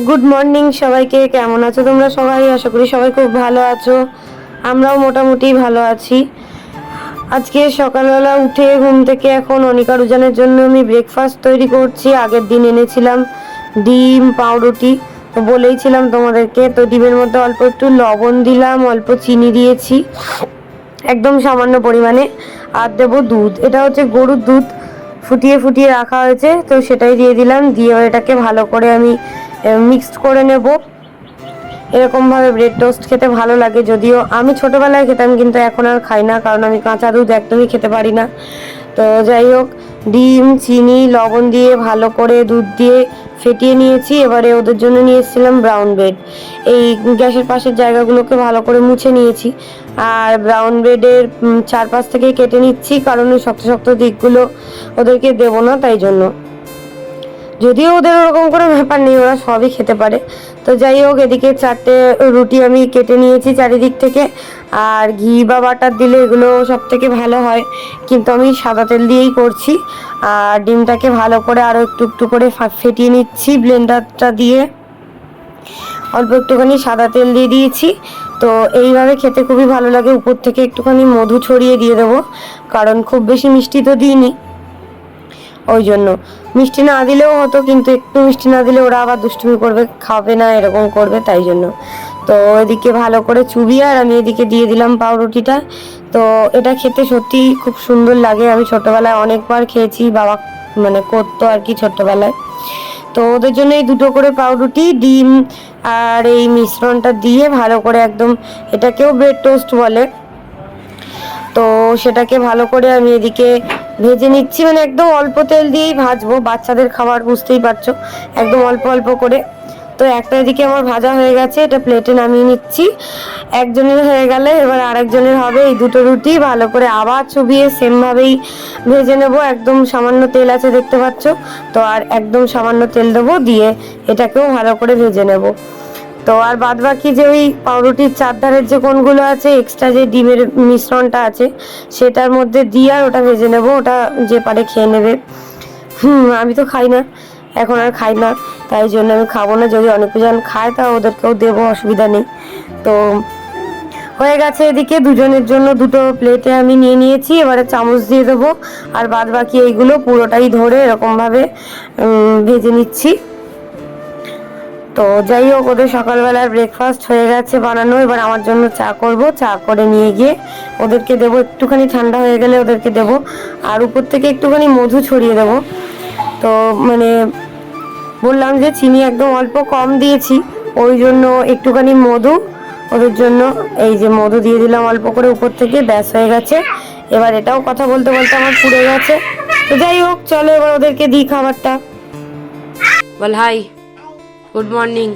Good morning সবাইকে, কেমন আছো তোমরা সবাই? আশা করি সবাই খুব ভালো আছো। আমরাও মোটামুটি ভালো আছি। আজকে সকালবেলা উঠে ঘুম থেকে এখন অনিকা রুজানের জন্য আমি ব্রেকফাস্ট তৈরি করছি। আগের দিন এনেছিলাম ডিম, পাউরুটি। তো বলেইছিলাম তোমাদেরকে, তো ডিমের মধ্যে অল্প একটু লবণ দিলাম, অল্প চিনি দিয়েছি। একদম সামান্য পরিমাণে। আর দেবো দুধ। এটা হচ্ছে গরুর দুধ। ফুটিয়ে ফুটিয়ে রাখা হয়েছে, তো সেটাই দিয়ে দিলাম। দিয়ে এটাকে ভালো করে আমি মিক্সড করে নেব। এরকমভাবে ব্রেড টোস্ট খেতে ভালো লাগে, যদিও আমি ছোটোবেলায় খেতাম, কিন্তু এখন আর খাই না, কারণ আমি কাঁচা দুধ একদমই খেতে পারি না। তো যাই হোক, ডিম, চিনি, লবণ দিয়ে ভালো করে দুধ দিয়ে ফেটিয়ে নিয়েছি। এবারে ওদের জন্য নিয়ে এসেছিলাম ব্রাউন ব্রেড এই গ্যাসের পাশের জায়গাগুলোকে ভালো করে মুছে নিয়েছি। আর ব্রাউন ব্রেডের চারপাশ থেকে কেটে নিচ্ছি, কারণ ওই শক্ত শক্ত দিকগুলো ওদেরকে দেবো না, তাই জন্য। যদিও ওদের ওরকম কোনো ব্যাপার নেই, ওরা সবই খেতে পারে। তো যাই হোক, এদিকে চারটে রুটি আমি কেটে নিয়েছি চারিদিক থেকে। আর ঘি বা বাটার দিলে এগুলো সব থেকে ভালো হয়। কিন্তু আমি সাদা তেল দিয়েই করছি। আর ডিমটাকে ভালো করে আরও একটু একটু করে ফেটিয়ে নিচ্ছি ব্লেন্ডারটা দিয়ে। অল্প একটুখানি সাদা তেল দিয়ে দিয়েছি। তো এইভাবে খেতে খুবই ভালো লাগে। উপর থেকে একটুখানি মধু ছড়িয়ে দিয়ে দেবো। কারণ খুব বেশি মিষ্টি তো দিইনি। ওই জন্য মিষ্টি না দিলেও হতো, কিন্তু একটু মিষ্টি না দিলে ওরা আবার দুষ্টুমি করবে, খাবে না, এরকম করবে, তাই জন্য। তো এদিকে ভালো করে চুবিয়ে আর আমি এদিকে দিয়ে দিলাম পাউরুটিটা। তো এটা খেতে সত্যি খুব সুন্দর লাগে। আমি ছোটবেলায় অনেকবার খেয়েছি, বাবা মানে করতো আর কি ছোট্টবেলায় তো ওদের জন্য এই দুটো করে পাউরুটি, ডিম, আর এই মিশ্রণটা দিয়ে ভালো করে একদম এটাকেও ব্রেড টোস্ট বলে। তো সেটাকে ভালো করে আমি এদিকে ভেজে নিচ্ছি মানে একদম অল্প তেল দিয়েই ভাজবো। বাচ্চাদের খাবার বুঝতেই পারছ, একদম অল্প অল্প করে। তো একটা এদিকে আমার ভাজা হয়ে গেছে, এটা প্লেটে নামিয়ে নিচ্ছি। একজনের হয়ে গেলে এবার আরেকজনের হবে এই দুটো রুটি। ভালো করে আবার চুবিয়ে সেমভাবেই ভেজে নেব। একদম সামান্য তেল আছে দেখতে পাচ্ছ। তো আর একদম সামান্য তেল দেবো, দিয়ে এটাকেও ভালো করে ভেজে নেব। তো আর বাদ বাকি যে ওই পাউরুটির চারধারের যে কোনগুলো আছে এক্সট্রা যে ডিমের মিশ্রণটা আছে, সেটার মধ্যে দিয়ে আর ওটা ভেজে নেব, ওটা যে পারে খেয়ে নেবে। হুম, আমি তো খাই না, এখন আর খাই না, তাই জন্য আমি খাব না, যদি অনেক অনেকজন খায়, তা ওদেরকেও দেবো, অসুবিধা নেই। তো হয়ে গেছে এদিকে, দুজনের জন্য দুটো প্লেটে আমি নিয়ে নিয়েছি, এবারে চামচ দিয়ে দেবো, আর বাদ বাকি এইগুলো পুরোটাই ধরে এরকমভাবে ভেজে নিচ্ছি। তো যাই হোক, ওদের সকালবেলার ব্রেকফাস্ট হয়ে গেছে বানানো। এবার আমার জন্য চা করব। চা করে নিয়ে গিয়ে ওদেরকে দেবো। একটুখানি ঠান্ডা হয়ে গেলে ওদেরকে দেবো। আর উপর থেকে একটুখানি মধু ছড়িয়ে দেবো। তো মানে বললাম যে চিনি একদম অল্প কম দিয়েছি। ওই জন্য একটুখানি মধু। ওদের জন্য এই যে মধু দিয়ে দিলাম অল্প করে উপর থেকে। ব্যাস হয়ে গেছে। এবার এটাও কথা বলতে বলতে আমার পুড়ে গেছে। তো যাই হোক, চলো এবার ওদেরকে দিই খাবারটা। বল, হাই। গুড মর্নিং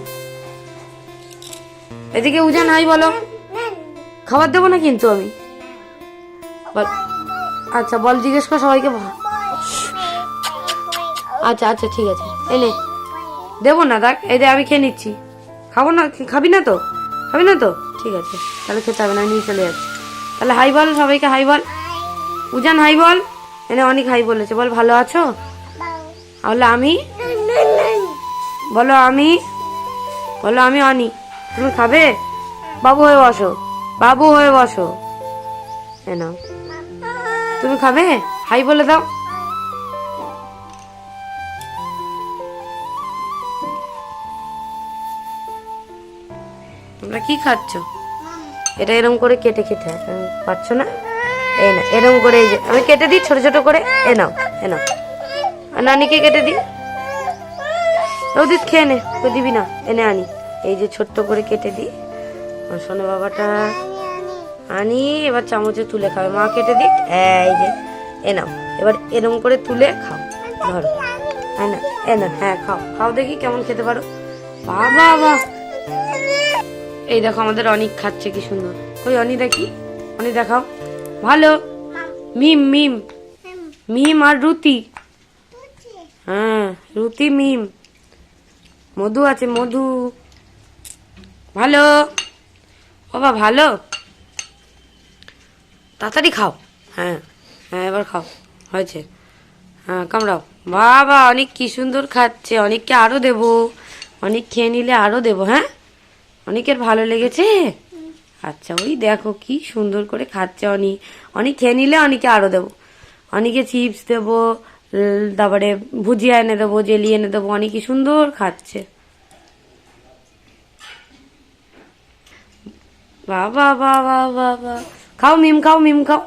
এদিকে উজান, হাই বলো। খাবার দেবো না কিন্তু আমি? আচ্ছা বল, জিজ্ঞেস কর সবাইকে। আচ্ছা আচ্ছা ঠিক আছে। এনে দেবো না, দেখ, এই আমি খেয়ে নিচ্ছি। খাব না, খাবি না তো? খাবি না তো? ঠিক আছে, তাহলে খেতে হবে না নিয়ে চলে যাচ্ছি। তাহলে হাই বল, সবাইকে হাই বল। উজান, হাই বল। এনে অনেক হাই বলেছে। বল, ভালো আছো? তাহলে আমি বলো আমি বলো আমি অনি, তুমি খাবে? বাবু হয়ে বসো, বাবু হয়ে বসো। নাও। তুমি খাবে? হাই বলে দাও। তোমরা কি খাচ্ছ? এটা এরম করে কেটে খেতে পারছ না? এই না এরম করে এই যে, আমি কেটে দিই ছোট ছোট করে। এ নাও এ নাও। নানিকে কেটে দিই। ওদিক খেয়ে নে, তো দিবি না, এনে আনি। এই যে ছোট্ট করে কেটে দিই। সোনা বাবাটা, আনি, এবার চামচে তুলে খাবে। মা কেটে দিক, এই যে, এ নাও। এবার এরম করে তুলে খাও, ধরো। হ্যাঁ না? এ না হ্যাঁ খাও। খাও দেখি কেমন খেতে পারো। বাবা বা এই দেখো আমাদের অনেক খাচ্ছে কি সুন্দর। ওই অনি দেখি অনি দেখাও। ভালো। মিম মিম। মিম আর রুতি। হ্যাঁ রুতি, মিম। মধু আছে, মধু। ভালো? বাবা, ভালো? তাড়াতাড়ি খাও। হ্যাঁ হ্যাঁ এবার খাও। হয়েছে। হ্যাঁ কামড়াও। বাবা, অনেক কি সুন্দর খাচ্ছে। অনেককে আরও দেবো। অনেক খেয়ে নিলে আরও দেবো হ্যাঁ? অনেকের ভালো লেগেছে? আচ্ছা ওই দেখো কি সুন্দর করে খাচ্ছে অনেক অনেক খেয়ে নিলে অনেকে আরও দেবো। অনেকে চিপস দেবো। তারপরে ভুজিয়া এনে দেবো, জেলি এনে দেবো, অনেকে সুন্দর খাচ্ছে। বাবা বাবা বাবা খাও মিম খাও মিম, খাও।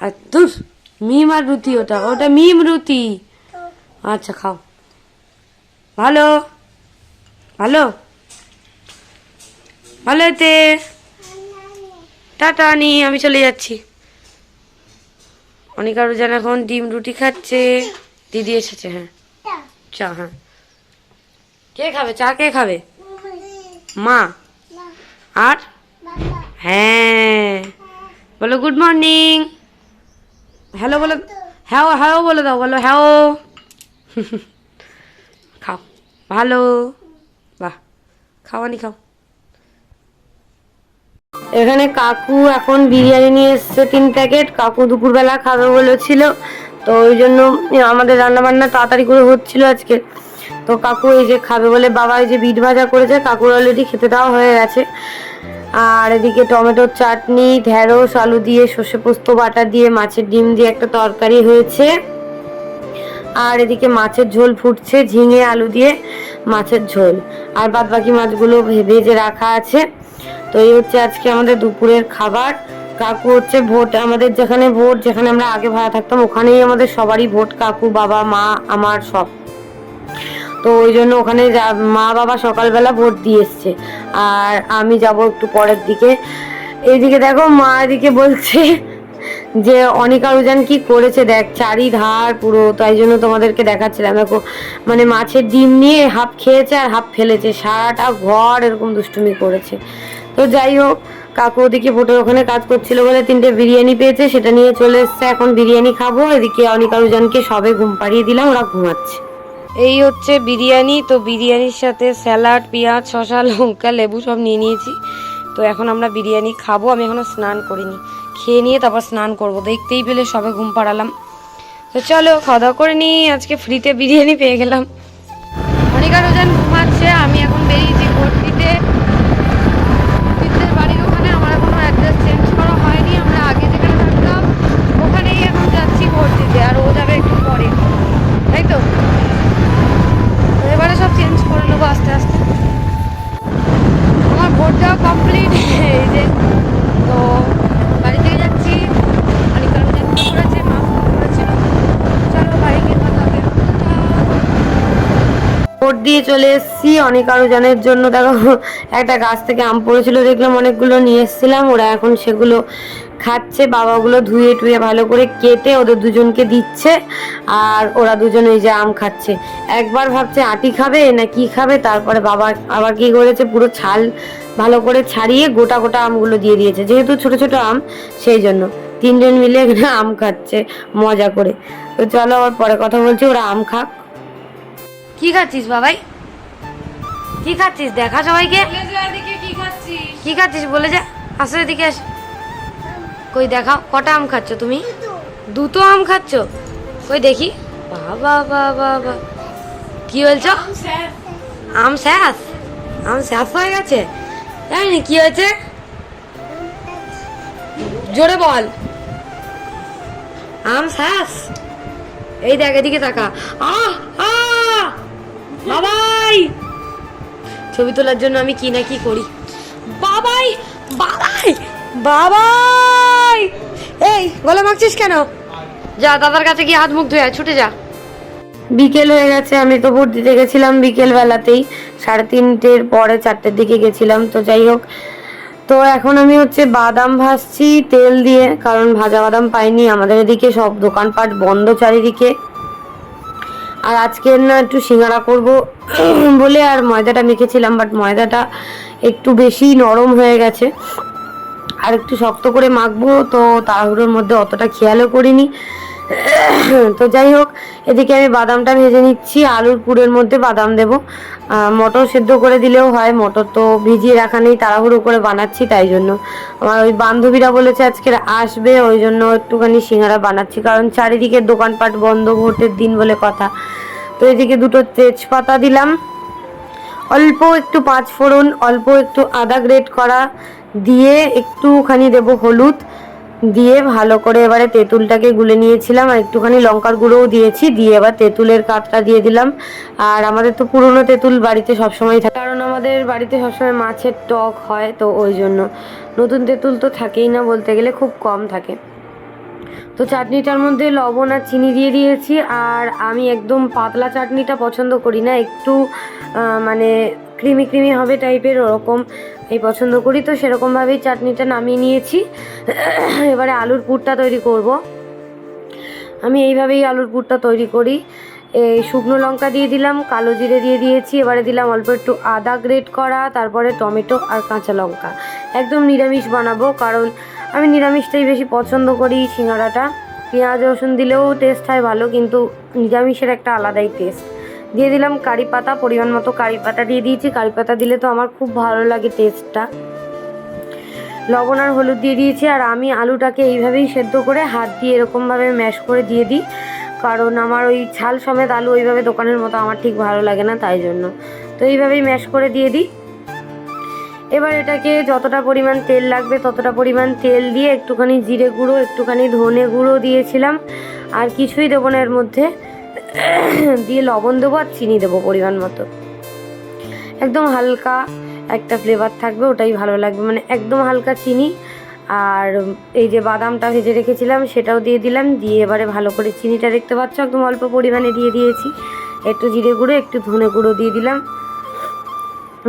আর তুস মিম আর রুটি ওটা ওটা মিম রুটি। আচ্ছা খাও। ভালো ভালো। ভালো এতে। টাটা, নি, আমি চলে যাচ্ছি। অনেক আরও যেন এখন ডিম রুটি খাচ্ছে। দিদি এসেছে হ্যাঁ। চা। হ্যাঁ। কে খাবে? চা কে খাবে? মা। আর? হ্যাঁ। বলো গুড মর্নিং হ্যালো বলো হ্যাঁ হ্যাঁ বলে দাও বলো হ্যাঁ। খাও। ভালো। বাহ। খাওয়ানি খাও। এখানে কাকু এখন বিরিয়ানি নিয়ে এসছে তিন প্যাকেট। কাকু দুপুরবেলা খাবে বলেছিল। তো ওই জন্য আমাদের রান্না বান্না তাড়াতাড়ি করে হচ্ছিল আজকে। তো কাকু এই যে খাবে বলে বাবা এই যে বিট ভাজা করেছে, কাকুর অলরেডি খেতে দেওয়া হয়ে গেছে। আর এদিকে টমেটোর চাটনি, ঢেঁড়স, আলু দিয়ে সর্ষে পোস্ত, বাটা দিয়ে মাছের ডিম দিয়ে একটা তরকারি হয়েছে। আর এদিকে মাছের ঝোল ফুটছে, ঝিঙে, আলু দিয়ে মাছের ঝোল। আর বাদ বাকি মাছগুলো ভেজে রাখা আছে। তো এই হচ্ছে আজকে আমাদের দুপুরের খাবার। কাকু হচ্ছে ভোট, আমাদের যেখানে ভোট, যেখানে আমরা আগে ভাড়া থাকতাম, ওখানেই আমাদের সবারই ভোট, কাকু, বাবা, মা, আমার সব। তো ওই জন্য ওখানে মা, বাবা সকালবেলা ভোট দিয়ে এসছে। আর আমি যাব একটু পরের দিকে। এইদিকে দেখো, মা এদিকে বলছে যে, অনিকা রুজান কি করেছে দেখ, চারিধার পুরো, তাই জন্য তোমাদেরকে দেখাচ্ছিলাম। দেখো মানে মাছের ডিম নিয়ে হাফ খেয়েছে আর হাফ ফেলেছে, সারাটা ঘর এরকম দুষ্টুমি করেছে। তো যাই হোক, কাকু ওদিকে ভোটের ওখানে কাজ করছিল বলে তিনটে বিরিয়ানি পেয়েছে, সেটা নিয়ে চলে এসছে এখন বিরিয়ানি খাব। এদিকে অনিকা রুজানকে সবে ঘুম পাড়িয়ে দিলাম, ওরা ঘুমাচ্ছে। এই হচ্ছে বিরিয়ানি, তো বিরিয়ানির সাথে স্যালাড, পেঁয়াজ, শসা, লঙ্কা, লেবু সব নিয়ে নিয়েছি। তো এখন আমরা বিরিয়ানি খাব, আমি এখনও স্নান করিনি। খেয়ে নিয়ে তারপর স্নান করব, দেখতেই পেলে সবে ঘুম পাড়ালাম। তো চলো, খাওয়া দাওয়া করে নিই, আজকে ফ্রিতে বিরিয়ানি পেয়ে গেলাম। অনিকা রোজান ঘুমাচ্ছে, আমি এখন বেরিয়েছি ভোট দিতে দিদিদের বাড়ির ওখানে আমার এখনও অ্যাড্রেস চেঞ্জ করা হয়নি আমরা আগে যেখানে থাকতাম ওখানেই এখন যাচ্ছি ভোট দিতে আর ও যাবে একটু পরে তাই তো তো এবারে সব চেঞ্জ করে নেব আস্তে আস্তে আমার ভোট দেওয়া কমপ্লিট এই যে তো বাড়ি থেকে যাচ্ছি অনেক কারণ করেছে মা ফোন করেছিল চলো বাড়ি গিয়ে কথা হবে ভোট দিয়ে চলে এসেছি। অনেক আরও জানের জন্য দেখো, একটা গাছ থেকে আম পড়েছিল, দেখলাম অনেকগুলো নিয়ে এসেছিলাম। ওরা এখন সেগুলো খাচ্ছে, বাবাগুলো ধুয়ে টুয়ে ভালো করে কেটে ওদের দুজনকে দিচ্ছে, আর ওরা দুজন এই যে আম খাচ্ছে। একবার ভাবছে আটি খাবে না কি খাবে, তারপরে বাবা আবার কি করেছে, পুরো ছাল ভালো করে ছাড়িয়ে গোটা গোটা আমগুলো দিয়ে দিয়েছে। যেহেতু ছোট ছোট আম, সেই জন্য। তিনজন মিলে এখানে আম খাচ্ছে, মজা করে। তো চলো আবার পরে কথা বলছি, ওরা আম খাক। কি খাচ্ছিস বাবাই? কি খাচ্ছিস? দেখা সবাইকে। কি খাচ্ছিস? বলে যা। আসলে এদিকে আস কই দেখাও কটা আম খাচ্ছ তুমি? দুটো আম খাচ্ছ? কই দেখি। বাবা বাবা বা কি বলছো? আম শেষ আম শেষ হয়ে গেছে? জানি কি হয়েছে? জোরে বল। আম শেষ এই দেখ এদিকে তাকা। আহ আহ বাবাই! ছবি তোলার জন্য আমি কি না কি করি? বাবাই! বাবাই! বাবাই! এই গলা মাখছিস কেন? যা দাদার কাছে গিয়ে হাত মুখ ধুয়ে আয়, ছুটে যা। বিকেল হয়ে গেছে আমি তো ভোট দিতে গেছিলাম বিকেল বেলাতেই সাড়ে তিনটের পরে চারটের দিকে গেছিলাম তো যাই হোক। তো এখন আমি হচ্ছে বাদাম ভাজছি তেল দিয়ে কারণ ভাজা বাদাম পাইনি। আমাদের এদিকে সব দোকানপাট বন্ধ চারিদিকে। আর আজকে না একটু সিঙ্গারা করব বলে আর ময়দাটা মেখেছিলাম বাট ময়দাটা একটু বেশি নরম হয়ে গেছে। আর একটু শক্ত করে মাখবো, তো তাড়াহুড়োর মধ্যে অতটা খেয়ালও করিনি। তো যাই হোক, এদিকে আমি বাদামটা ভেজে নিচ্ছি, আলুর পুরের মধ্যে বাদাম দেব। মটর সেদ্ধ করে দিলেও হয়, মটর তো ভিজিয়ে রাখা নেই, তাড়াহুড়ো করে বানাচ্ছি তাই জন্য। আমার ওই বান্ধবীরা বলেছে আজকে আসবে, ওই জন্য একটুখানি সিঙ্গারা বানাচ্ছি, কারণ চারিদিকে দোকানপাট বন্ধ ভোটের দিন বলে কথা। তো এদিকে দুটো তেজপাতা দিলাম। অল্প একটু পাঁচ ফোড়ন অল্প একটু আদা গ্রেট করা দিয়ে একটুখানি দেব হলুদ। দিয়ে ভালো করে এবারে তেঁতুলটাকে গুলে নিয়েছিলাম আর একটুখানি লঙ্কার গুঁড়োও দিয়েছি, দিয়ে এবার তেঁতুলের কাঠটা দিয়ে দিলাম। আর আমাদের তো পুরনো তেঁতুল বাড়িতে সবসময় থাকে। কারণ আমাদের বাড়িতে সবসময় মাছের টক হয়, তো ওই জন্য। নতুন তেঁতুল তো থাকেই না বলতে গেলে, খুব কম থাকে। তো চাটনিটার মধ্যে লবণ আর চিনি দিয়ে দিয়েছি, আর আমি একদম পাতলা চাটনিটা পছন্দ করি না। একটু মানে ক্রিমি ক্রিমি হবে টাইপের ওরকম এই পছন্দ করি। তো সেরকমভাবেই চাটনিটা নামিয়ে নিয়েছি। এবারে আলুর পুরটা তৈরি করব। আমি এইভাবেই আলুর পুরটা তৈরি করি। এই শুকনো লঙ্কা দিয়ে দিলাম, কালো জিরে দিয়ে দিয়েছি। এবারে দিলাম অল্প একটু আদা গ্রেট করা, তারপরে টমেটো আর কাঁচা লঙ্কা। একদম নিরামিষ বানাবো, কারণ আমি নিরামিষটাই বেশি পছন্দ করি সিঙ্গারাটা। পেঁয়াজ, রসুন দিলেও টেস্ট হয় ভালো, কিন্তু নিরামিষের একটা আলাদাই টেস্ট দিয়ে দিলাম কারি পাতা, পরিমাণ মতো কারি পাতা দিয়ে দিয়েছি। কারি পাতা দিলে তো আমার খুব ভালো লাগে টেস্টটা লবণ আর হলুদ দিয়ে দিয়েছি আর আমি আলুটাকে এইভাবেই সেদ্ধ করে হাত দিয়ে এরকমভাবে ম্যাশ করে দিয়ে দিই। কারণ আমার ওই ছাল সমেত আলু ওইভাবে দোকানের মতো আমার ঠিক ভালো লাগে না তাই জন্য। তো এইভাবেই ম্যাশ করে দিয়ে দিই। এবার এটাকে যতটা পরিমাণ তেল লাগবে ততটা পরিমাণ তেল দিয়ে একটুখানি জিরে গুঁড়ো, একটুখানি ধনে গুঁড়ো দিয়েছিলাম। আর কিছুই দেবো না এর মধ্যে। দিয়ে লবণ দেবো আর চিনি দেবো পরিমাণ মতো। একদম হালকা একটা ফ্লেভার থাকবে, ওটাই ভালো লাগবে। মানে একদম হালকা চিনি আর এই যে বাদামটা ভেজে রেখেছিলাম, সেটাও দিয়ে দিলাম। দিয়ে এবারে ভালো করে চিনিটা দেখতে পাচ্ছ, একদম অল্প পরিমাণে দিয়ে দিয়েছি। একটু জিরে গুঁড়ো, একটু ধনে গুঁড়ো দিয়ে দিলাম।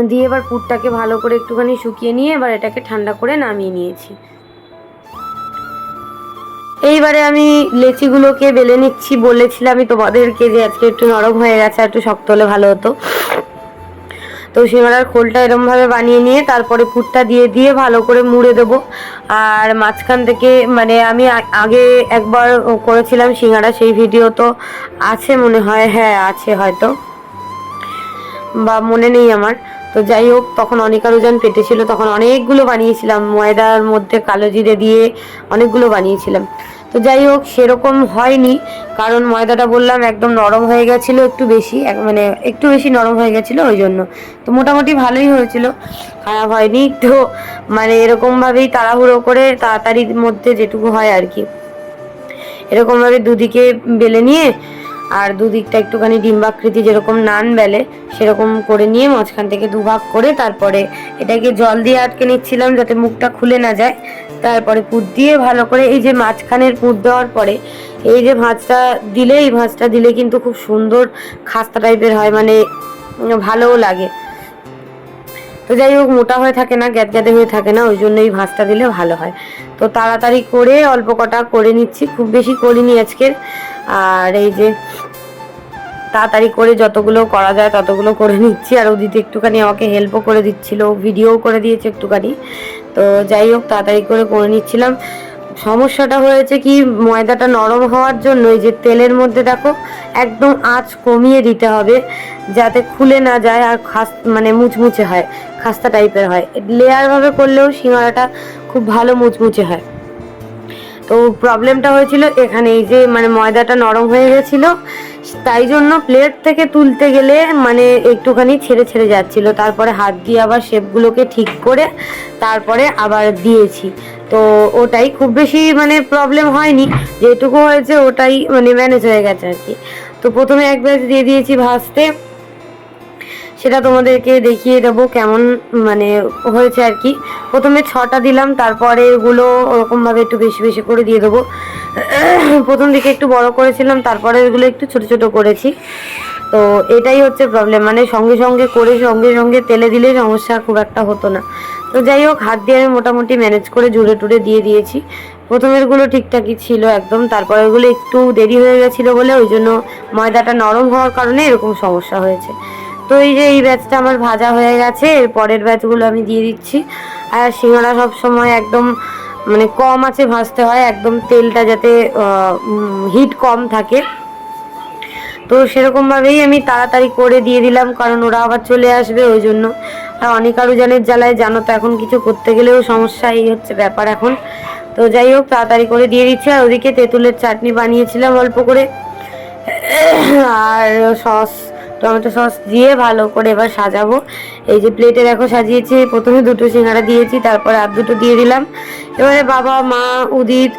দিয়ে এবার পুরটাকে ভালো করে একটুখানি শুকিয়ে নিয়ে এবার এটাকে ঠান্ডা করে নামিয়ে নিয়েছি। এইবারে আমি লেচিগুলোকে বেলে নিচ্ছি, বলেছিলাম আমি তোমাদেরকে যে আজকে একটু নরম হয়ে গেছে একটু শক্ত হলে ভালো হতো। তো সিঙ্গারার খোলটা এরমভাবে বানিয়ে নিয়ে তারপরে পুরটা দিয়ে দিয়ে ভালো করে মুড়ে দেবো। আর মাঝখান থেকে মানে আমি আগে একবার করেছিলাম সিঙ্গারা, সেই ভিডিও তো আছে মনে হয় হ্যাঁ আছে হয়তো। বা মনে নেই আমার। তো যাই হোক, তখন অনিকা রোজান পেটে ছিল, তখন অনেকগুলো বানিয়েছিলাম। ময়দার মধ্যে কালো জিরে দিয়ে অনেকগুলো বানিয়েছিলাম। তো যাই হোক, সেরকম হয়নি, কারণ ময়দাটা বললাম একদম নরম হয়ে গেছিল একটু বেশি মানে একটু বেশি নরম হয়ে গেছিল ওই জন্য। তো মোটামুটি ভালোই হয়েছিল, খারাপ হয়নি তো মানে এরকমভাবেই তাড়াহুড়ো করে তাড়াতাড়ির মধ্যে যেটুকু হয় আর কি। এরকমভাবে দুদিকে বেলে নিয়ে আর দুদিকটা একটুখানি ডিম্বাকৃতি যেরকম নান বেলে, সেরকম করে নিয়ে মাঝখান থেকে দুভাগ করে তারপরে এটাকে জল দিয়ে আটকে নিচ্ছিলাম যাতে মুখটা খুলে না যায়। তারপরে পুর দিয়ে ভালো করে এই যে মাঝখানের পুর দেওয়ার পরে, এই যে ভাঁজটা দিলে, এই ভাঁজটা দিলে কিন্তু খুব সুন্দর খাস্তা টাইপের হয় মানে ভালোও লাগে। তো যাই হোক, মোটা হয়ে থাকে না গ্যাদগ্যাদে হয়ে থাকে না, ওই জন্য এই ভাঁজটা দিলে ভালো হয়। তো তাড়াতাড়ি করে অল্প কটা করে নিচ্ছি, খুব বেশি করিনি আজকের আর এই যে তাড়াতাড়ি করে যতগুলো করা যায় ততগুলো করে নিচ্ছি। আর ওদিকে একটুখানি আমাকে হেল্পও করে দিচ্ছিল ভিডিও করে দিয়েছে একটুখানি। তো যাই হোক, তাড়াতাড়ি করে করে নিচ্ছিলাম। সমস্যাটা হয়েছে কি, ময়দাটা নরম হওয়ার জন্য এই যে তেলের মধ্যে দেখো, একদম আঁচ কমিয়ে দিতে হবে, যাতে খুলে না যায় আর খাস মানে মুচমুচে হয়, খাস্তা টাইপের হয়। লেয়ারভাবে করলেও সিঙ্গারাটা খুব ভালো মুচমুচে হয়। তো প্রবলেমটা হয়েছিল এখানে এই যে মানে ময়দাটা নরম হয়ে গেছিল। তাই জন্য প্লেট থেকে তুলতে গেলে মানে একটুখানি ছেড়ে ছেড়ে যাচ্ছিল। তারপরে হাত দিয়ে আবার শেপগুলোকে ঠিক করে তারপরে আবার দিয়েছি। তো ওটাই খুব বেশি মানে প্রবলেম হয়নি। যেটুকু হয়েছে ওটাই মানে ম্যানেজ হয়ে গেছে আর কি। তো প্রথমে এক ব্যাচ দিয়ে দিয়েছি ভাজতে। সেটা তোমাদেরকে দেখিয়ে দেবো কেমন মানে হয়েছে আর কি। প্রথমে ছটা দিলাম, তারপরে এগুলো ওরকমভাবে একটু বেশি বেশি করে দিয়ে দেবো। প্রথম দিকে একটু বড় করেছিলাম, তারপরে এগুলো একটু ছোট ছোট করেছি। তো এটাই হচ্ছে প্রবলেম মানে সঙ্গে সঙ্গে করে সঙ্গে সঙ্গে তেলে দিলে সমস্যা খুব একটা হতো না। তো যাই হোক, হাত দিয়ে আমি মোটামুটি ম্যানেজ করে জুড়ে টুড়ে দিয়ে দিয়েছি। প্রথমেরগুলো ঠিকঠাকই ছিল একদম, তারপরেরগুলো একটু দেরি হয়ে গেছিল বলে ওই জন্য ময়দাটা নরম হওয়ার কারণে এরকম সমস্যা হয়েছে। তো এই যে এই ব্যাচটা আমার ভাজা হয়ে গেছে, এর পরের ব্যাচগুলো আমি দিয়ে দিচ্ছি। আর সিঙ্গারা সব সময় একদম মানে কম আছে ভাজতে হয়, একদম তেলটা যাতে হিট কম থাকে। তো সেরকমভাবেই আমি তাড়াতাড়ি করে দিয়ে দিলাম, কারণ ওরা আবার চলে আসবে, ওই জন্য। আর অনেক আরও জানের জ্বালায়, জানো তো এখন কিছু করতে গেলেও সমস্যা, এই হচ্ছে ব্যাপার এখন। তো যাই হোক, তাড়াতাড়ি করে দিয়ে দিচ্ছি, আর ওদিকে তেঁতুলের চাটনি বানিয়েছিলাম অল্প করে। আর সস। টমেটো সস দিয়ে ভালো করে এবার সাজাবো। এই যে প্লেটে দেখো সাজিয়েছি, প্রথমে দুটো সিঙ্গারা দিয়েছি, তারপর আর দুটো দিয়ে দিলাম। এবারে বাবা, মা, উদিত,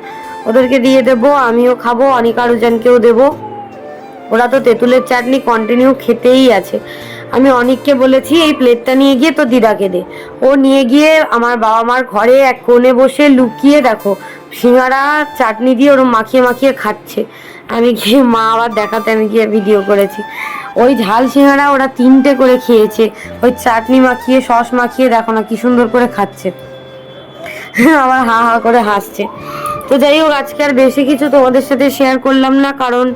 ওদেরকে দিয়ে দেবো, আমিও খাব, অনিকা রুজানকেও দেবো। ওরা তো তেঁতুলের চাটনি কন্টিনিউ খেতেই আছে। আমি অনেককে বলেছি, এই প্লেটটা নিয়ে গিয়ে তো দিদাকে দে। ও নিয়ে গিয়ে আমার বাবা মার ঘরে এক কোণে বসে লুকিয়ে দেখো, সিঙ্গারা, চাটনি দিয়ে ওরম মাখিয়ে মাখিয়ে খাচ্ছে। আমি গিয়ে মা আবার দেখাতে আমি গিয়ে ভিডিও করেছি। ওই ঝাল সিঙ্গারা ওরা তিনটে করে খেয়েছে। ওই চাটনি মাখিয়ে, সস মাখিয়ে দেখো না কি সুন্দর করে খাচ্ছে। আবার হা হা করে হাসছে। তো যাই হোক, আজকে আর বেশি কিছু তোমাদের সাথে শেয়ার করলাম না, কারণ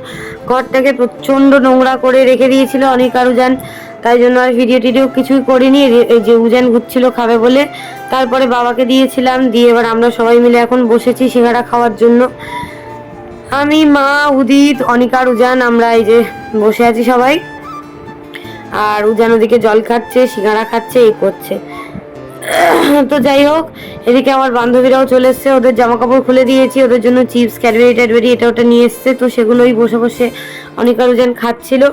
ঘরটাকে প্রচণ্ড নোংরা করে রেখে দিয়েছিল অনেক আরও যান তাই জন্য আর ভিডিও টিডিও কিছুই করিনি। এই- যে উজান ঘুরছিল খাবে বলে, তারপরে বাবাকে দিয়েছিলাম, দিয়ে এবার আমরা সবাই মিলে এখন বসেছি সিঙ্গারা খাওয়ার জন্য। আমি, মা, উদিত অনিকার উজান, আমরা এই যে বসে আছি সবাই। আর উজান ওদিকে জল খাচ্ছে, সিঙ্গারা খাচ্ছে, এই করছে। তো যাই হোক, এদিকে আমার বান্ধবীরাও চলে এসছে, ওদের জামা কাপড় খুলে দিয়েছি, ওদের জন্য চিপস, ক্যাডবেরি ট্যাডবেরি এটা ওটা নিয়ে এসছে, তো সেগুলোই বসে বসে অনেক আরোজন খাচ্ছিল।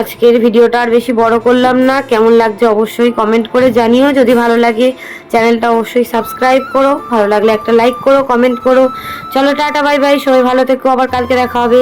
আজকের ভিডিওটা আর বেশি বড় করলাম না। কেমন লাগছে অবশ্যই কমেন্ট করে জানিও। যদি ভালো লাগে, চ্যানেলটা অবশ্যই সাবস্ক্রাইব করো। ভালো লাগলে একটা লাইক করো কমেন্ট করো। চলো টাটা বাই বাই সবাই ভালো থেকো। আবার কালকে দেখা হবে।